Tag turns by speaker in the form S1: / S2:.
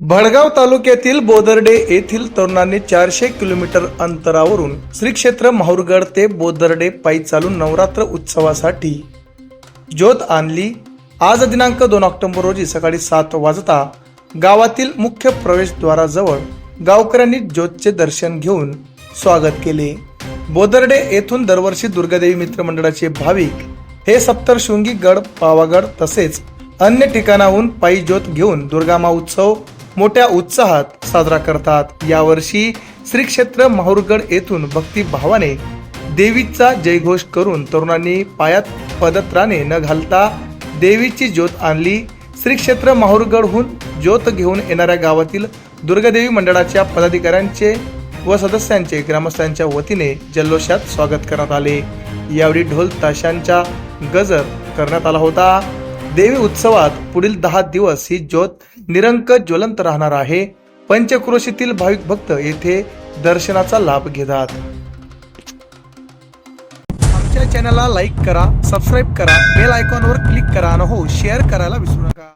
S1: भडगाव तालुक्यातील बोदर्डे येथील तरुणांनी चारशे किलोमीटर अंतरावरून श्री क्षेत्र माहुरगड ते बोदर्डे पायी चालून नवरात्र उत्सवासाठी ज्योत आणली. आज दिनांक दोन ऑक्टोबर रोजी सकाळी सात वाजता गावातील मुख्य प्रवेशद्वाराजवळ गावकऱ्यांनी ज्योतचे दर्शन घेऊन स्वागत केले. बोदर्डे येथून दरवर्षी दुर्गादेवी मित्र मंडळाचे भाविक हे सप्तशृंगी गड पावागड तसेच अन्य ठिकाणाहून पायी ज्योत घेऊन दुर्गामा उत्सव मोठ्या उत्साहात साजरा करतात. यावर्षी श्री क्षेत्र माहुरगड येथून भक्तिभावाने देवीचा जयघोष करून तरुणांनी पायात पदत्राणे न घालता देवीची ज्योत आणली. श्री क्षेत्र माहुरगडहून ज्योत घेऊन येणाऱ्या गावातील दुर्गादेवी मंडळाच्या पदाधिकाऱ्यांचे व सदस्यांचे ग्रामस्थांच्या वतीने जल्लोषात स्वागत करण्यात आले. यावेळी ढोल ताशांचा गजर करण्यात आला होता. देवी उत्सवात पुढील दहा दिवस ही ज्योत निरंक ज्वलंत राहणार आहे. पंचक्रोशीतील भाविक भक्त येथे दर्शनाचा लाभ घेतात. आमच्या चॅनलला लाईक करा सबस्क्राईब करा बेल आयकॉनवर क्लिक करा आणि हो शेअर करायला विसरू नका.